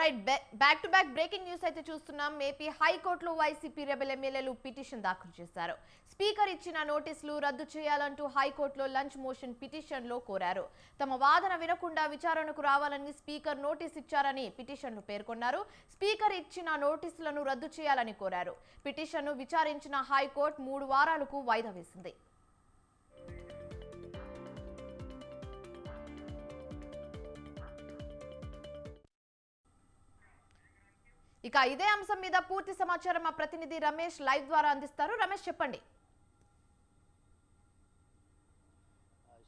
Right back to back breaking news అయితే చూస్తున్నాం. AP హైకోర్టులో వైసీపీ రెబల్ ఎమ్మెల్యేలు పిటిషన్ దాఖలు చేశారు. స్పీకర్ ఇచ్చిన నోటీసులు రద్దు చేయాలంటూ హైకోర్టులో లంచ్ మోషన్ పిటిషన్లో కోరారు. తమ వాదన వినకుండా విచారణకు రావాలని స్పీకర్ నోటీస్ ఇచ్చారని పిటిషన్లు పేర్కొన్నారు. స్పీకర్ ఇచ్చిన నోటీసులను రద్దు చేయాలని కోరారు. పిటిషన్ను విచారించిన హైకోర్టు మూడు వారాలకు వాయిదా వేసింది. ఇక ఇదే అంశం మీద పూర్తి సమాచారం మా ప్రతినిధి రమేష్ లైవ్ ద్వారా అందిస్తారు. రమేష్ చెప్పండి.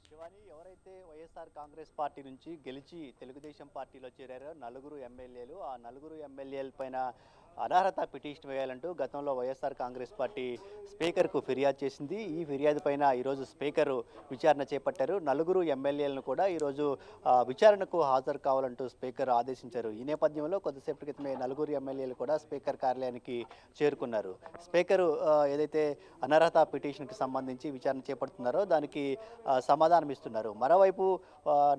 శివాని ఎవరైతే వైఎస్ఆర్ కాంగ్రెస్ పార్టీ నుంచి గెలిచి తెలుగుదేశం పార్టీలో చేరారో నలుగురు ఎమ్మెల్యేలు ఆ నలుగురు ఎమ్మెల్యేల పైన అనర్హత పిటిషన్ వేయాలంటూ గతంలో వైఎస్ఆర్ కాంగ్రెస్ పార్టీ స్పీకర్కు ఫిర్యాదు చేసింది. ఈ ఫిర్యాదు పైన ఈరోజు స్పీకర్ విచారణ చేపట్టారు. నలుగురు ఎమ్మెల్యేలను కూడా ఈరోజు విచారణకు హాజరు కావాలంటూ స్పీకర్ ఆదేశించారు. ఈ నేపథ్యంలో కొద్దిసేపటి క్రితమే నలుగురు ఎమ్మెల్యేలు కూడా స్పీకర్ కార్యాలయానికి చేరుకున్నారు. స్పీకరు ఏదైతే అనర్హత పిటిషన్కి సంబంధించి విచారణ చేపడుతున్నారో దానికి సమాధానం ఇస్తున్నారు. మరోవైపు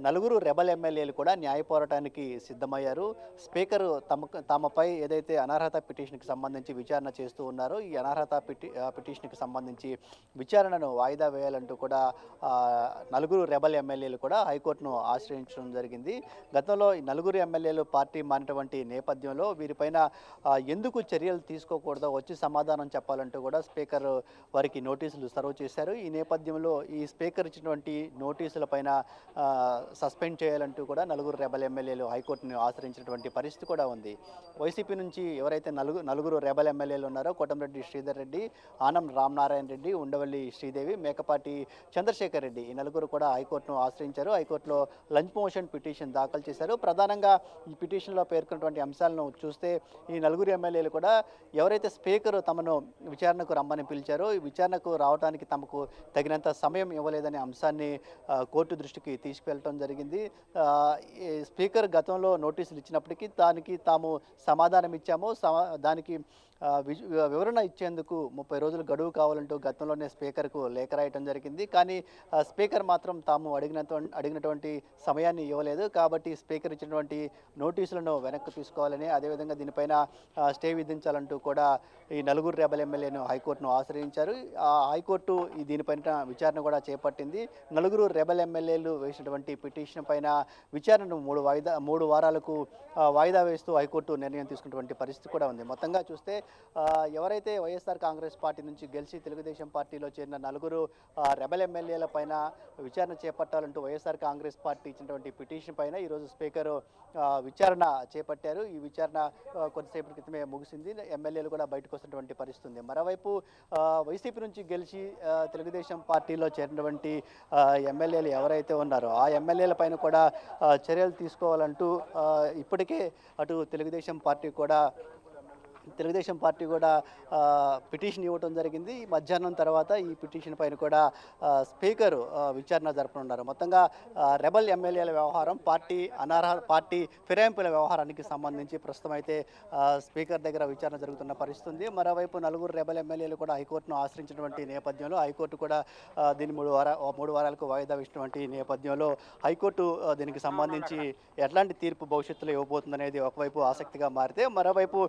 నలుగురు రెబల్ ఎమ్మెల్యేలు కూడా న్యాయ పోరాటానికి సిద్ధమయ్యారు. స్పీకరు తమ తమపై ఏదైతే అనర్హత అనర్హత పిటిషన్కి సంబంధించి విచారణ చేస్తూ ఉన్నారు. ఈ అనర్హత పిటి పిటిషన్కి సంబంధించి విచారణను వాయిదా వేయాలంటూ కూడా నలుగురు రెబల్ ఎమ్మెల్యేలు కూడా హైకోర్టును ఆశ్రయించడం జరిగింది. గతంలో ఈ నలుగురు ఎమ్మెల్యేలు పార్టీ మారినటువంటి నేపథ్యంలో వీరిపైన ఎందుకు చర్యలు తీసుకోకూడదో వచ్చి సమాధానం చెప్పాలంటూ కూడా స్పీకర్ వారికి నోటీసులు సర్వ్ చేశారు. ఈ నేపథ్యంలో ఈ స్పీకర్ ఇచ్చినటువంటి నోటీసుల పైన సస్పెండ్ చేయాలంటూ కూడా నలుగురు రెబల్ ఎమ్మెల్యేలు హైకోర్టును ఆశ్రయించినటువంటి పరిస్థితి కూడా ఉంది. వైసీపీ నుంచి ఎవరైతే నలుగు నలుగురు రెబల్ ఎమ్మెల్యేలు ఉన్నారో కోటంరెడ్డి శ్రీధర్ రెడ్డి ఆనం రామనారాయణ రెడ్డి ఉండవల్లి శ్రీదేవి మేకపాటి చంద్రశేఖర్ రెడ్డి ఈ నలుగురు కూడా హైకోర్టును ఆశ్రయించారు. హైకోర్టులో లంచ్ మోషన్ పిటిషన్ దాఖలు చేశారు. ప్రధానంగా ఈ పిటిషన్లో పేర్కొన్నటువంటి అంశాలను చూస్తే ఈ నలుగురు ఎమ్మెల్యేలు కూడా ఎవరైతే స్పీకర్ తమను విచారణకు రమ్మని పిలిచారో ఈ విచారణకు రావడానికి తమకు తగినంత సమయం ఇవ్వలేదనే అంశాన్ని కోర్టు దృష్టికి తీసుకువెళ్ళటం జరిగింది. స్పీకర్ గతంలో నోటీసులు ఇచ్చినప్పటికీ దానికి తాము సమాధానం ఇచ్చాము దానికి వివరణ ఇచ్చేందుకు ముప్పై రోజులు గడువు కావాలంటూ గతంలోనే స్పీకర్కు లేఖ రాయటం జరిగింది. కానీ స్పీకర్ మాత్రం తాము అడిగిన అడిగినటువంటి సమయాన్ని ఇవ్వలేదు. కాబట్టి స్పీకర్ ఇచ్చినటువంటి నోటీసులను వెనక్కి తీసుకోవాలని అదేవిధంగా దీనిపైన స్టే విధించాలంటూ కూడా ఈ నలుగురు రెబల్ ఎమ్మెల్యేను హైకోర్టును ఆశ్రయించారు. ఆ హైకోర్టు ఈ దీనిపైన విచారణ కూడా చేపట్టింది. నలుగురు రెబల్ ఎమ్మెల్యేలు వేసినటువంటి పిటిషన్ పైన విచారణను మూడు వాయిదా మూడు వారాలకు వాయిదా వేస్తూ హైకోర్టు నిర్ణయం తీసుకున్నటువంటి పరిస్థితి కూడా ఉంది. మొత్తంగా చూస్తే ఎవరైతే వైఎస్ఆర్ కాంగ్రెస్ పార్టీ నుంచి గెలిచి తెలుగుదేశం పార్టీలో చేరిన నలుగురు రెబల్ ఎమ్మెల్యేల పైన విచారణ చేపట్టాలంటూ వైఎస్ఆర్ కాంగ్రెస్ పార్టీ ఇచ్చినటువంటి పిటిషన్ పైన ఈరోజు స్పీకరు విచారణ చేపట్టారు. ఈ విచారణ కొద్దిసేపటి క్రితమే ముగిసింది. ఎమ్మెల్యేలు కూడా బయటకు వస్తున్నటువంటి పరిస్థితి ఉంది. మరోవైపు వైసీపీ నుంచి గెలిచి తెలుగుదేశం పార్టీలో చేరినటువంటి ఎమ్మెల్యేలు ఎవరైతే ఉన్నారో ఆ ఎమ్మెల్యేల పైన కూడా చర్యలు తీసుకోవాలంటూ ఇప్పటికే అటు తెలుగుదేశం పార్టీ కూడా తెలుగుదేశం పార్టీ కూడా పిటిషన్ ఇవ్వడం జరిగింది. ఈ మధ్యాహ్నం తర్వాత ఈ పిటిషన్ పైన కూడా స్పీకరు స్పీకర్ విచారణ జరపనున్నారు. మొత్తంగా రెబల్ ఎమ్మెల్యేల వ్యవహారం పార్టీ అనర్హ పార్టీ ఫిరాయింపుల వ్యవహారానికి సంబంధించి ప్రస్తుతం అయితే స్పీకర్ దగ్గర విచారణ జరుగుతున్న పరిస్థితి ఉంది. మరోవైపు నలుగురు రెబల్ ఎమ్మెల్యేలు కూడా హైకోర్టును ఆశ్రయించినటువంటి నేపథ్యంలో హైకోర్టు కూడా దీన్ని మూడు వార మూడు వారాలకు వాయిదా వేసినటువంటి నేపథ్యంలో హైకోర్టు దీనికి సంబంధించి ఎట్లాంటి తీర్పు భవిష్యత్తులో ఇవ్వబోతుందనేది ఒకవైపు ఆసక్తిగా మారితే మరోవైపు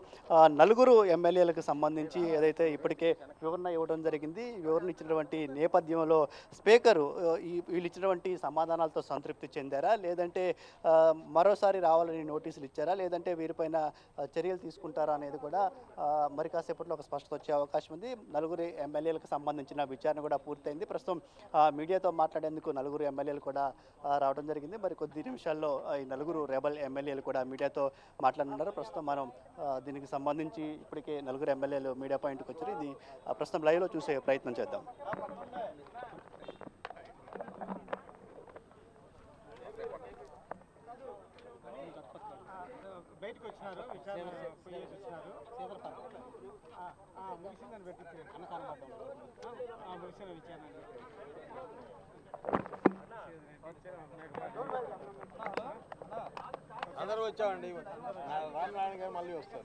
నలుగురు ఎమ్మెల్యేలకు సంబంధించి ఏదైతే ఇప్పటికే వివరణ ఇవ్వడం జరిగింది వివరణ ఇచ్చినటువంటి నేపథ్యంలో స్పీకర్ ఈ వీళ్ళు ఇచ్చినటువంటి సమాధానాలతో సంతృప్తి చెందారా? లేదంటే మరోసారి రావాలని నోటీసులు ఇచ్చారా? లేదంటే వీరిపైన చర్యలు తీసుకుంటారా అనేది కూడా మరి కాసేపట్లో ఒక స్పష్టత వచ్చే అవకాశం ఉంది. నలుగురు ఎమ్మెల్యేలకు సంబంధించిన విచారణ కూడా పూర్తయింది. ప్రస్తుతం ఆ, మీడియాతో మాట్లాడేందుకు నలుగురు ఎమ్మెల్యేలు కూడా రావడం జరిగింది. మరి కొద్ది నిమిషాల్లో ఈ నలుగురు రెబల్ ఎమ్మెల్యేలు కూడా మీడియాతో మాట్లాడనున్నారు. ప్రస్తుతం మనం దీనికి సంబంధించి ఇప్పటికే నలుగురు ఎమ్మెల్యేలు మీడియా పాయింట్కి వచ్చారు. ఇది ఆ, ప్రస్తుతం లైవ్లో చూసే ప్రయత్నం చేద్దాం. బయటకు వచ్చినారు ముగిసిందని పెట్టి ముగిసిన విచారణ అందరూ వచ్చామండి. రామనారాయణ గారు మళ్ళీ వస్తారు.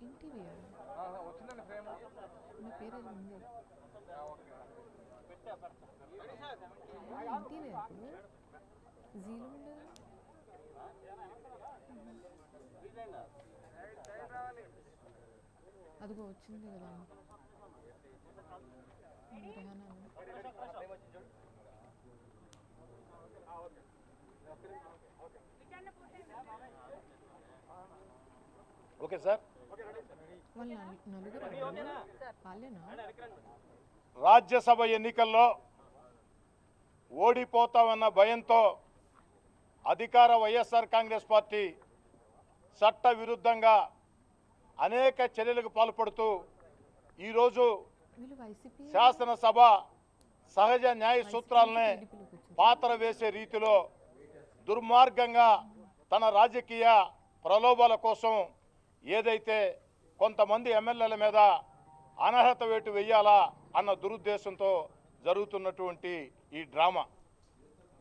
పెట్టు వచ్చిందండి ఫ్రేమ్ అదిగో వచ్చింది కదా రెహానా ఓకే సార్. రాజ్యసభ ఎన్నికల్లో ఓడిపోతామన్న భయంతో అధికార వైఎస్ఆర్ కాంగ్రెస్ పార్టీ చట్ట విరుద్ధంగా అనేక చర్యలకు పాల్పడుతూ ఈరోజు శాసనసభ సహజ న్యాయ సూత్రాలనే పాత్ర వేసే రీతిలో దుర్మార్గంగా తన రాజకీయ ప్రలోభాల కోసం ఏదైతే కొంతమంది ఎమ్మెల్యేల మీద అనర్హత వేటు వెయ్యాలా అన్న దురుద్దేశంతో జరుగుతున్నటువంటి ఈ డ్రామా.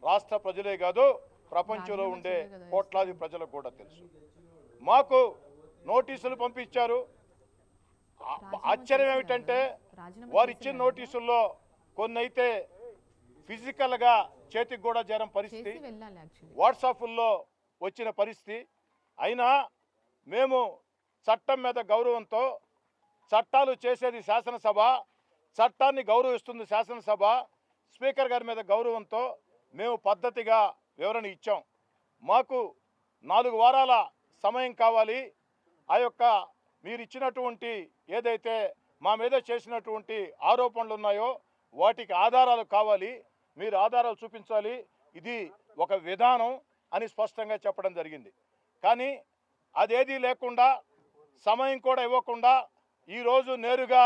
రాష్ట్ర ప్రజలే కాదు ప్రపంచంలో ఉండే కోట్లాది ప్రజలకు కూడా తెలుసు. మాకు నోటీసులు పంపించారు. ఆశ్చర్యం ఏమిటంటే వారు ఇచ్చిన. నోటీసుల్లో కొన్ని అయితే ఫిజికల్గా చేతికి కూడా చేరం పరిస్థితి చేసి వెళ్ళాలి యాక్చువల్లీ. వాట్సాప్లో వచ్చిన పరిస్థితి. అయినా మేము చట్టం మీద గౌరవంతో చట్టాలు చేసేది శాసనసభ చట్టాన్ని గౌరవిస్తుంది శాసనసభ స్పీకర్ గారి మీద గౌరవంతో మేము పద్ధతిగా వివరణ ఇచ్చాం. మాకు నాలుగు వారాల సమయం కావాలి. ఆ యొక్క మీరు ఇచ్చినటువంటి ఏదైతే మా మీద చేసినటువంటి ఆరోపణలు ఉన్నాయో వాటికి ఆధారాలు కావాలి. మీరు ఆధారాలు చూపించాలి. ఇది ఒక విధానం అని స్పష్టంగా చెప్పడం జరిగింది. కానీ అదేదీ లేకుండా సమయం కూడా ఇవ్వకుండా ఈరోజు నేరుగా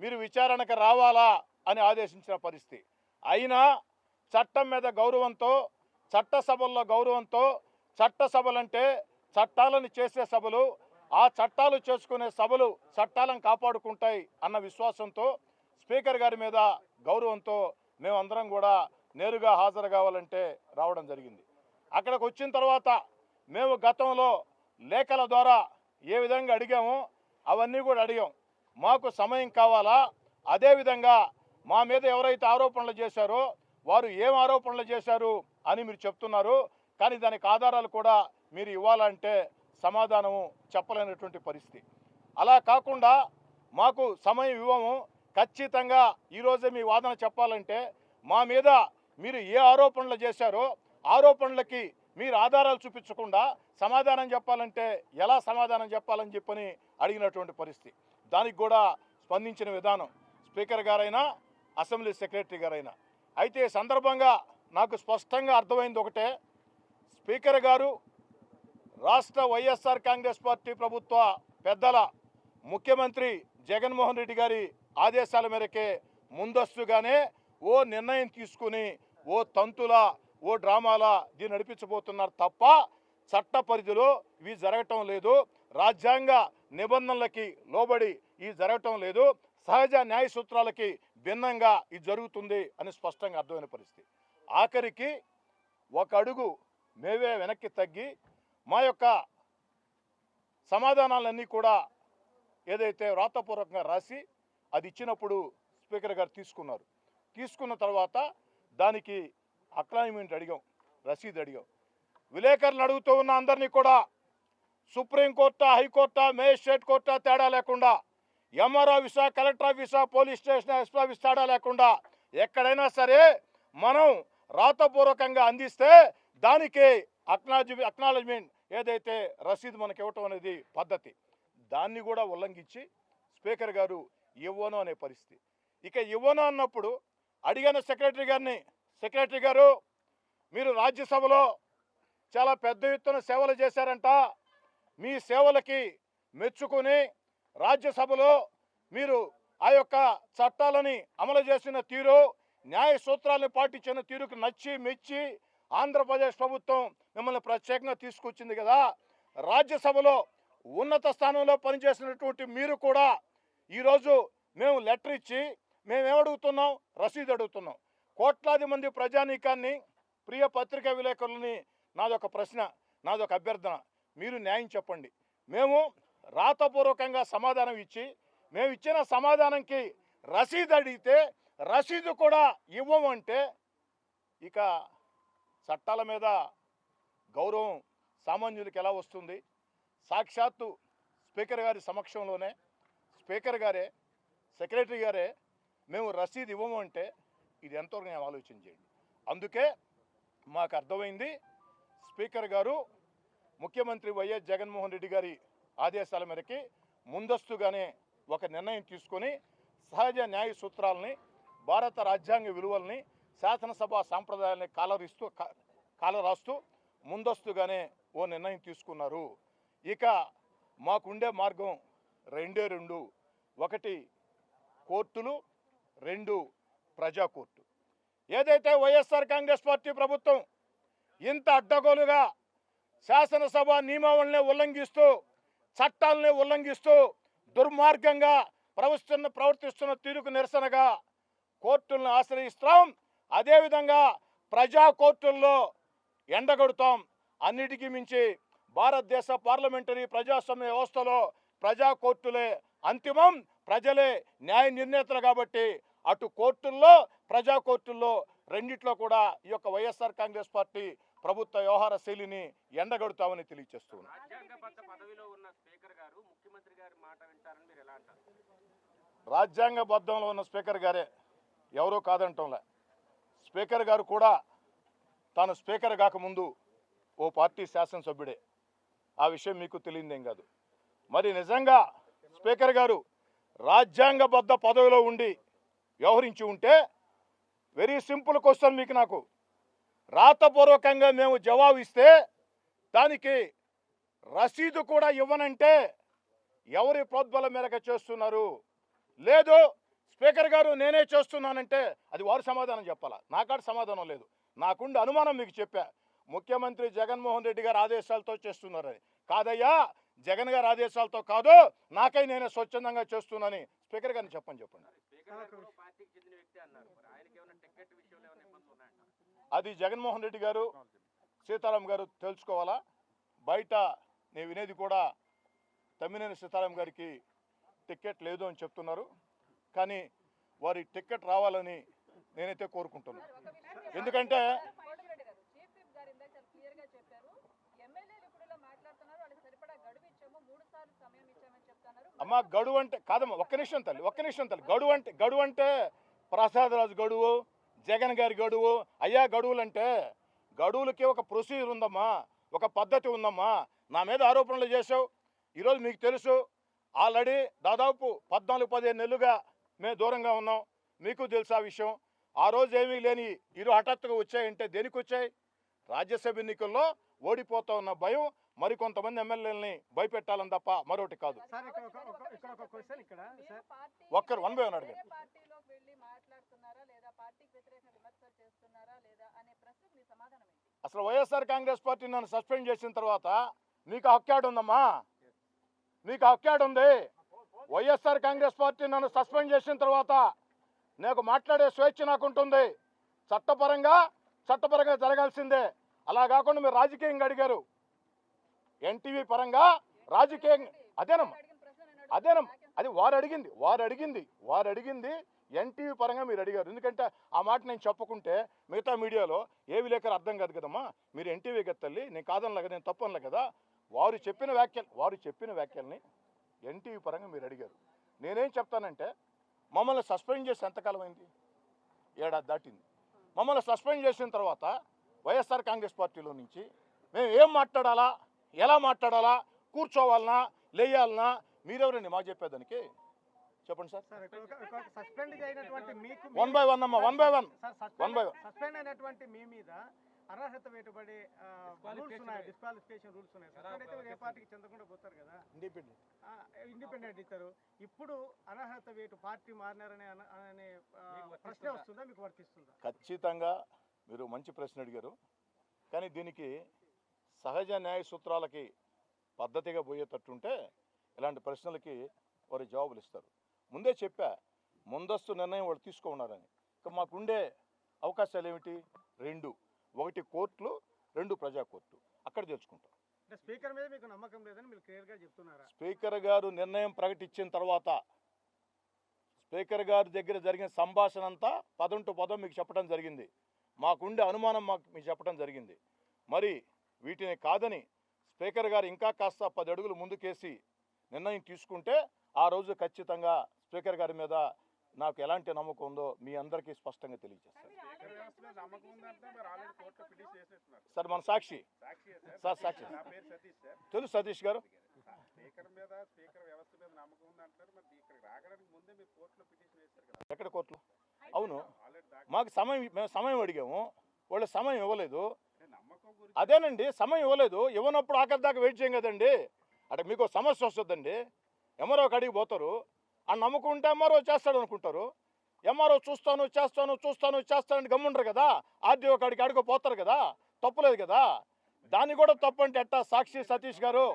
మీరు విచారణకు రావాలా అని ఆదేశించిన పరిస్థితి. అయినా చట్టం మీద గౌరవంతో చట్టసభల్లో గౌరవంతో చట్టసభలంటే చట్టాలను చేసే సభలు ఆ చట్టాలు చేసుకునే సభలు చట్టాలను కాపాడుకుంటాయి అన్న విశ్వాసంతో స్పీకర్ గారి మీద గౌరవంతో మేమందరం కూడా నేరుగా హాజరు కావాలంటే రావడం జరిగింది. అక్కడికి వచ్చిన తర్వాత మేము గతంలో లేఖల ద్వారా ఏ విధంగా అడిగామో అవన్నీ కూడా అడిగాం. మాకు సమయం కావాలా? అదేవిధంగా మా మీద ఎవరైతే ఆరోపణలు చేశారో వారు ఏం ఆరోపణలు చేశారు అని మీరు చెప్తున్నారు. కానీ దానికి ఆధారాలు కూడా మీరు ఇవ్వాలంటే సమాధానము చెప్పలేనటువంటి పరిస్థితి. అలా కాకుండా మాకు సమయం ఇవ్వము. ఖచ్చితంగా ఈరోజే మీ వాదన చెప్పాలంటే మా మీద మీరు ఏ ఆరోపణలు చేశారో ఆరోపణలకి మీరు ఆధారాలు చూపించకుండా సమాధానం చెప్పాలంటే ఎలా సమాధానం చెప్పాలని చెప్పని అడిగినటువంటి పరిస్థితి. దానికి కూడా స్పందించిన విధానం స్పీకర్ గారైనా అసెంబ్లీ సెక్రటరీ గారైనా. అయితే సందర్భంగా నాకు స్పష్టంగా అర్థమైంది ఒకటే. స్పీకర్ గారు రాష్ట్ర వైఎస్ఆర్ కాంగ్రెస్ పార్టీ ప్రభుత్వ పెద్దల ముఖ్యమంత్రి జగన్మోహన్ రెడ్డి గారి ఆదేశాల మేరకే ముందస్తుగానే ఓ నిర్ణయం తీసుకుని ఓ తంతుల ఓ డ్రామాలా దీన్ని నడిపించబోతున్నారు తప్ప చట్ట పరిధిలో ఇవి జరగటం లేదు. రాజ్యాంగ నిబంధనలకి లోబడి ఇవి జరగటం లేదు. సహజ న్యాయ సూత్రాలకి భిన్నంగా ఇది జరుగుతుంది అని స్పష్టంగా అర్థమైన పరిస్థితి. ఆఖరికి ఒక అడుగు మేవే వెనక్కి తగ్గి మా యొక్క సమాధానాలన్నీ కూడా ఏదైతే వ్రాతపూర్వకంగా రాసి అది ఇచ్చినప్పుడు స్పీకర్ గారు తీసుకున్నారు. తీసుకున్న తర్వాత దానికి అక్లాయిమెంట్ అడిగాం రసీదు అడిగాం. విలేకరులు అడుగుతూ ఉన్న అందరినీ కూడా సుప్రీంకోర్టు హైకోర్టు మేజిస్ట్రేట్ కోర్టా తేడా లేకుండా ఎంఆర్ ఆఫీసా కలెక్టర్ ఆఫీసా పోలీస్ స్టేషన్ ఎస్పీ ఆఫీస్ తేడా లేకుండా ఎక్కడైనా సరే మనం రాతపూర్వకంగా అందిస్తే దానికి అక్నాలజీ అక్నాలజ్మెంట్ ఏదైతే రసీదు మనకి ఇవ్వటం అనేది పద్ధతి. దాన్ని కూడా ఉల్లంఘించి స్పీకర్ గారు ఇవ్వను అనే పరిస్థితి. ఇక ఇవ్వను అన్నప్పుడు అడిగిన సెక్రటరీ గారిని సెక్రటరీ గారు మీరు రాజ్యసభలో చాలా పెద్ద ఎత్తున సేవలు చేశారంట. మీ సేవలకి మెచ్చుకుని రాజ్యసభలో మీరు ఆ యొక్క చట్టాలని అమలు చేసిన తీరు న్యాయ సూత్రాలను పాటించిన తీరుకు నచ్చి మెచ్చి ఆంధ్రప్రదేశ్ ప్రభుత్వం మిమ్మల్ని ప్రత్యేకంగా తీసుకొచ్చింది కదా. రాజ్యసభలో ఉన్నత స్థానంలో పనిచేసినటువంటి మీరు కూడా ఈరోజు మేము లెటర్ ఇచ్చి మేము ఏమడుగుతున్నాం రసీదు అడుగుతున్నాం. కోట్లాది మంది ప్రజానీకాన్ని ప్రియ పత్రికా విలేకరులని నాదొక ప్రశ్న నాదొక అభ్యర్థన. మీరు న్యాయం చెప్పండి. మేము రాతపూర్వకంగా సమాధానం ఇచ్చి మేము ఇచ్చిన సమాధానంకి రసీదు అడిగితే రసీదు కూడా ఇవ్వమంటే ఇక చట్టాల మీద గౌరవం సామాన్యులకి ఎలా వస్తుంది? సాక్షాత్తు స్పీకర్ గారి సమక్షంలోనే స్పీకర్ గారే సెక్రటరీ గారే మేము రసీదు ఇవ్వము అంటే ఇది ఎంతవరకు నేను ఆలోచన చేయండి. అందుకే మాకు అర్థమైంది స్పీకర్ గారు ముఖ్యమంత్రి వైఎస్ జగన్మోహన్ రెడ్డి గారి ఆదేశాల మేరకి ముందస్తుగానే ఒక నిర్ణయం తీసుకొని సహజ న్యాయ సూత్రాలని భారత రాజ్యాంగ విలువల్ని శాసనసభ సాంప్రదాయాన్ని కాలరిస్తూ కాలరాస్తూ ముందస్తుగానే ఓ నిర్ణయం తీసుకున్నారు. ఇక మాకుండే మార్గం రెండే రెండు. ఒకటి కోర్టులు రెండు ప్రజా కోర్టు ఏదైతే వైఎస్ఆర్ కాంగ్రెస్ పార్టీ ప్రభుత్వం ఇంత అడ్డగోలుగా శాసనసభ నియమావళిని ఉల్లంఘిస్తూ చట్టాలని ఉల్లంఘిస్తూ దుర్మార్గంగా ప్రవర్తిస్తున్న ప్రవర్తిస్తున్న తీరుకు నిరసనగా కోర్టులను ఆశ్రయిస్తాం. అదేవిధంగా ప్రజా కోర్టుల్లో ఎండగొడతాం. అన్నిటికీ మించి భారతదేశ పార్లమెంటరీ ప్రజాస్వామ్య వ్యవస్థలో ప్రజా కోర్టులే అంతిమం. ప్రజలే న్యాయ నిర్ణేతలు కాబట్టి అటు కోర్టుల్లో ప్రజా కోర్టుల్లో రెండిట్లో కూడా ఈ యొక్క వైఎస్ఆర్ కాంగ్రెస్ పార్టీ ప్రభుత్వ వ్యవహార శైలిని ఎండగొడతామని ఎలా అంటారు? రాజ్యాంగబద్ధంలో ఉన్న స్పీకర్ గారే ఎవరూ కాదంటంలే. స్పీకర్ గారు కూడా తాను స్పీకర్ కాకముందు ఓ పార్టీ శాసనసభ్యుడే. ఆ విషయం మీకు తెలియదేం కాదు. మరి నిజంగా స్పీకర్ గారు రాజ్యాంగబద్ధ పదవిలో ఉండి వ్యవహరించి ఉంటే వెరీ సింపుల్ క్వశ్చన్ మీకు నాకు. రాతపూర్వకంగా మేము జవాబు ఇస్తే దానికి రసీదు కూడా ఇవ్వనంటే ఎవరి ప్రోద్బలం మేరకు చేస్తున్నారు? లేదు స్పీకర్ గారు నేనే చేస్తున్నానంటే అది వారు సమాధానం చెప్పాలా? నాకాడ సమాధానం లేదు. నాకుండే అనుమానం మీకు చెప్పా. ముఖ్యమంత్రి జగన్మోహన్ రెడ్డి గారు ఆదేశాలతో చేస్తున్నారని. కాదయ్యా జగన్ గారి ఆదేశాలతో కాదు నాకై నేనే స్వచ్ఛందంగా చేస్తున్నానని. స్పీకర్ గారిని చెప్పని చెప్పండి. పార్టీకి చెందిన వ్యక్తి అన్నారు. మరి ఆయనకి ఏమైనా టికెట్ విషయంలో ఏమైనా ఇబ్బందులు ఉన్నాయంటారు అది జగన్మోహన్ రెడ్డి గారు సీతారాం గారు తెలుసుకోవాలా? బయట నేను వినేది కూడా తమ్మినేని సీతారాం గారికి టికెట్ లేదు అని చెప్తున్నారు. కానీ వారి టికెట్ రావాలని నేనైతే కోరుకుంటున్నాను. ఎందుకంటే కోటమిరెడ్డి గారు చీఫ్ విప్ గారు ఇందాక చాలా క్లియర్గా చెప్పారు ఎమ్మెల్యేలు ఇప్పుడు ఇలా మాట్లాడుతున్నారు వాళ్ళకి సరిపడా గడువు ఇచ్చాము మూడు సార్లు సమయం ఇచ్చామని చెప్తున్నారు అమ్మ గడువు అంటే కాదమ్మా ఒక్క నిమిషం తల్లి ఒక్క నిమిషం తల్లి. గడువు అంటే గడువు అంటే ప్రసాదరాజు గడువు జగన్ గారి గడువు. అయ్యా గడువులు అంటే గడువులకి ఒక ప్రొసీజర్ ఉందమ్మా ఒక పద్ధతి ఉందమ్మా. నా మీద ఆరోపణలు చేసావు ఈరోజు మీకు తెలుసు ఆల్రెడీ దాదాపు పద్నాలుగు పదిహేను నెలలుగా మేము దూరంగా ఉన్నాం. మీకు తెలుసు ఆ విషయం. ఆ రోజు ఏమీ లేని ఇరు హఠాత్తుగా వచ్చాయంటే దేనికి వచ్చాయి? రాజ్యసభ ఎన్నికల్లో ఓడిపోతా ఉన్న భయం మరికొంతమంది ఎమ్మెల్యేలని భయపెట్టాలని తప్ప మరొకటి కాదు. ఒక్కరు వన్ బై వన్ అడగండి. వేరే పార్టీలోకి వెళ్ళి మాట్లాడుతున్నారా లేదా పార్టీకి వ్యతిరేకంగా విమర్శలు చేస్తున్నారా లేదా అనే ప్రశ్నకు మీ సమాధానం ఏంటి? అసలు వైఎస్ఆర్ కాంగ్రెస్ పార్టీ నన్ను సస్పెండ్ చేసిన తర్వాత మీకు హక్కాడు ఉందమ్మా? మీకు హక్కాడు ఉంది? వైఎస్ఆర్ కాంగ్రెస్ పార్టీ నన్ను సస్పెండ్ చేసిన తర్వాత నాకు మాట్లాడే స్వేచ్ఛ నాకు ఉంటుంది చట్టపరంగా చట్టపరంగా జరగాల్సిందే. అలా కాకుండా మీరు రాజకీయంగా అడిగారు. ఎన్టీవీ పరంగా రాజకీయంగా. అదేనమ్మా అదేనమ్మ అదేనమ్మా అది వారు అడిగింది వారు అడిగింది వారు అడిగింది ఎన్టీవీ పరంగా మీరు అడిగారు. ఎందుకంటే ఆ మాట నేను చెప్పకుంటే మిగతా మీడియాలో ఏ విలేకరు అర్థం కాదు కదమ్మా. మీరు ఎన్టీవీ కదా తల్లి నేను కాదనలే కదా నేను తప్పనలే కదా. వారు చెప్పిన వ్యాఖ్యలు వారు చెప్పిన వ్యాఖ్యల్ని ఎన్టీవీ పరంగా మీరు అడిగారు. నేనేం చెప్తానంటే మమ్మల్ని సస్పెండ్ చేసి ఎంతకాలం అయింది? ఏడాది దాటింది. మమ్మల్ని సస్పెండ్ చేసిన తర్వాత వైఎస్ఆర్ కాంగ్రెస్ పార్టీలో నుంచి మేము ఏం మాట్లాడాలా? ఎలా మాట్లాడాలా కూర్చోవాలనా లేయాలనా మీరెవరండి? మా చెప్పేదానికి. చెప్పండి సార్. మీకు వన్ బై వన్ అమ్మా one by one sir One by one. Suspend అయినటువంటి మీ మీద అర్హత వేటుబడి రూల్స్ ఉన్నాయి. డిస్క్వాలిఫికేషన్ రూల్స్ ఉన్నాయి. సస్పెండ్ అయితే మీరు ఏ పార్టీకి చెందకుండా పోతారు కదా. ఇండిపెండెంట్ ఇండిపెండెంట్ ఇస్తారు. ఇప్పుడు అనర్హత వేటు పార్టీ మారినారనే అన- ప్రశ్న వస్తుందా? మీకు వర్తిస్తుందా? ఖచ్చితంగా మీరు మంచి ప్రశ్న అడిగారు. కానీ దీనికి సహజ న్యాయ సూత్రాలకి పద్ధతిగా పోయేటట్టుంటే ఇలాంటి ప్రశ్నలకి వారు జవాబులు ఇస్తారు ముందే చెప్పా ముందస్తు నిర్ణయం వాళ్ళు తీసుకున్నారని ఇక మాకుండే అవకాశాలు ఏమిటి రెండు. ఒకటి కోర్టులు రెండు ప్రజా కోర్టు. అక్కడ తెలుసుకుంటాం. స్పీకర్ మీద మీకు నమ్మకం లేదని మీరు క్లియర్గా చెప్తున్నారా? స్పీకర్ గారు నిర్ణయం ప్రకటించిన తర్వాత స్పీకర్ గారి దగ్గర జరిగిన సంభాషణ అంతా పదం టు పదం మీకు చెప్పడం జరిగింది. మాకుండే అనుమానం మాకు మీకు చెప్పడం జరిగింది. మరి వీటిని కాదని స్పీకర్ గారు ఇంకా కాస్త పది అడుగులు ముందుకేసి నిర్ణయం తీసుకుంటే ఆ రోజు ఖచ్చితంగా స్పీకర్ గారి మీద నాకు ఎలాంటి నమ్మకం ఉందో మీ అందరికీ స్పష్టంగా తెలియజేస్తాను. స్పీకర్ వ్యవస్థ మీద నమ్మకం ఉందంటే మరి ఆల్రెడీ కోర్టులో పిటిషన్ వేసేస్తున్నారు. సార్ మన సాక్షి. సాక్షి సార్, సాక్షి. నా పేరు సతీష్ సార్. తెలుసు సతీష్ గారు. స్పీకర్ మీద స్పీకర్ వ్యవస్థ మీద నమ్మకం ఉందంటారు మరి ఇక్కడికి రాగడానికి ముందే మీరు కోర్టులో పిటిషన్ వేస్తారు కదా. ఎక్కడ కోర్టులో? అవును. మాకు సమయం మేము సమయం అడిగాము. వాళ్ళు సమయం ఇవ్వలేదు. అదేనండి సమయం ఇవ్వలేదు. ఇవ్వనప్పుడు ఆఖరి దాకా వెయిట్ చేయం కదండి. అక్కడ మీకు సమస్య వస్తుందండి. ఎంఆర్ఓ కాడికి పోతారు. ఆ నమ్మకం ఉంటే ఎంఆర్ఓ చేస్తాడు అనుకుంటారు. ఎంఆర్ఓ చూస్తాను చేస్తాను చూస్తాను చేస్తానని గమ్ముంటారు కదా. ఆర్డీఓ కాడికి అడుగు పోతారు కదా. తప్పులేదు కదా. దాన్ని కూడా తప్పు అంటే ఎట్టా? సాక్షి సతీష్ గారు.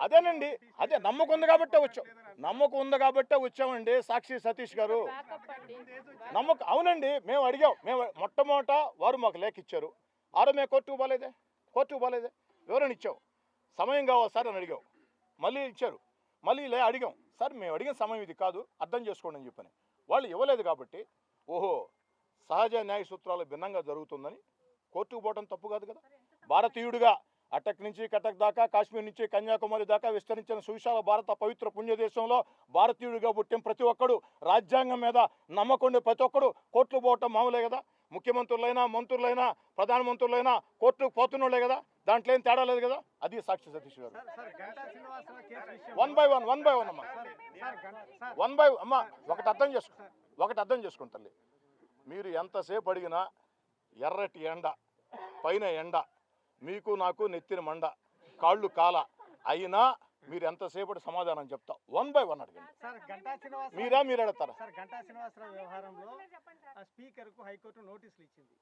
అదేనండి. అదే నమ్మకం ఉంది కాబట్టే వచ్చాం. నమ్మకం ఉంది కాబట్టే వచ్చామండి సాక్షి సతీష్ గారు. నమ్మకం అవునండి. మేము అడిగాం. మేము మొట్టమొదట వారు మాకు లేఖ ఇచ్చారు. ఆరో మేము కోర్టుకు పోలేదే? కోర్టుకు పోలేదే? వివరణ ఇచ్చాం. సమయం కావాలి సార్ అని అడిగాం. మళ్ళీ ఇచ్చారు. మళ్ళీ లే అడిగాం. సార్ మేము అడిగిన సమయం ఇది కాదు. అర్థం చేసుకోండి అని చెప్పని. వాళ్ళు ఇవ్వలేదు కాబట్టి ఓహో సహజ న్యాయ సూత్రాలు భిన్నంగా జరుగుతుందని కోర్టుకు పోవడం తప్పు కాదు కదా? భారతీయుడిగా అటక్ నుంచి కటక్ దాకా కాశ్మీర్ నుంచి కన్యాకుమారి దాకా విస్తరించిన సువిశాల భారత పవిత్ర పుణ్యదేశంలో భారతీయుడిగా పుట్టిన ప్రతి ఒక్కడు రాజ్యాంగం మీద నమ్మకం ఉండే ప్రతి ఒక్కడు కోర్టుకు పోవటం మామూలే కదా. ముఖ్యమంత్రులైనా మంత్రులైనా ప్రధానమంత్రులైనా కోర్టుకు పోతున్నోళ్ళే కదా. దాంట్లో ఏం తేడా లేదు కదా. అది సాక్షి సతీష్ గారు. One by one one by one అమ్మా. వన్ బై అమ్మ ఒకటి అర్థం చేసుకో ఒకటి అర్థం తల్లి. మీరు ఎంతసేపు అడిగినా ఎర్రటి ఎండ పైన ఎండ మీకు నాకు నెత్తిన మండ కాళ్ళు కాల అయినా మీరు ఎంతసేపటి సమాధానం చెప్తా? వన్ బై వన్ అడగండి. సార్ గంటా శ్రీనివాసరావు మీరా మీరు అడుగుతారా సార్ గంటా శ్రీనివాసరావు వ్యవహారంలో ఆ స్పీకర్కు హైకోర్టు నోటీసులు ఇచ్చింది.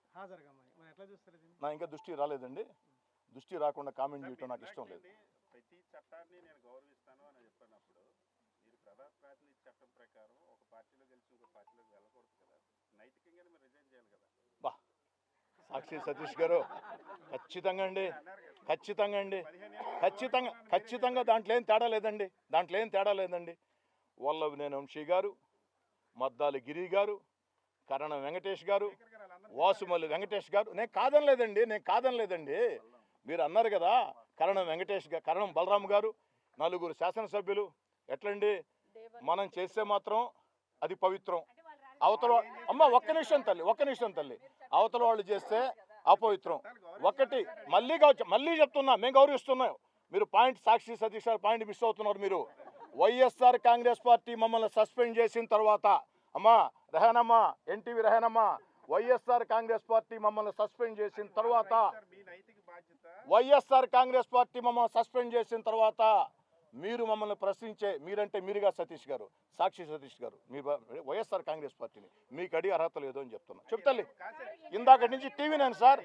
ఎట్లా చూస్తారు నా ఇంకా దృష్టి రాలేదండి. దృష్టి రాకుండా కామెంట్ చేయటం నాకు ఇష్టం లేదు. ప్రతి చట్టాన్ని నేను గౌరవిస్తాను అని చెప్పినప్పుడు మీరు ప్రాతినిధ్య చట్టం ప్రకారం ఒక పార్టీలో గెలిచి ఇంకో పార్టీలోకి వెళ్ళకూడదు కదా. నైతికంగానే మీరు రిజైన్ చేయాలి కదా. సాక్షి సతీష్ గారు ఖచ్చితంగా అండి. ఖచ్చితంగా అండి. ఖచ్చితంగా ఖచ్చితంగా దాంట్లో ఏం తేడా లేదండి. దాంట్లో ఏం తేడా లేదండి. వల్లభ నేను వంశీ గారు మద్దాలి గిరి గారు కరణం వెంకటేష్ గారు వాసుమల్లి వెంకటేష్ గారు. నేను కాదనలేదండి నేను కాదనలేదండి మీరు అన్నారు కదా కరణం వెంకటేష్ గారు కరణం బలరాం గారు నలుగురు శాసనసభ్యులు. ఎట్లండి? మనం చేస్తే మాత్రం అది పవిత్రం. అవతల అమ్మ ఒక్క నిమిషం తల్లి ఒక్క నిమిషం తల్లి. అవతల వాళ్ళు చేస్తే అపవిత్రం. ఒకటి మళ్ళీ మళ్ళీ చెప్తున్నా మేము గౌరవిస్తున్నాం. మీరు పాయింట్ సాక్షి సతీష్ గారు పాయింట్ మిస్ అవుతున్నారు మీరు. వైఎస్ఆర్ కాంగ్రెస్ పార్టీ మమ్మల్ని సస్పెండ్ చేసిన తర్వాత అమ్మా రెహనమ్మా ఎన్టీవీ రెహనమ్మా వైఎస్ఆర్ కాంగ్రెస్ పార్టీ మమ్మల్ని సస్పెండ్ చేసిన తర్వాత వైఎస్ఆర్ కాంగ్రెస్ పార్టీ మమ్మల్ని సస్పెండ్ చేసిన తర్వాత మీరు మమ్మల్ని ప్రశ్నించే మీరంటే మీరుగా సతీష్ గారు సాక్షి సతీష్ గారు మీ వైఎస్ఆర్ కాంగ్రెస్ పార్టీని. మీకు అడిగి అర్హత లేదు అని చెప్తున్నా. చెప్తాలి ఇందాక నుంచి టీవీ నేను సార్.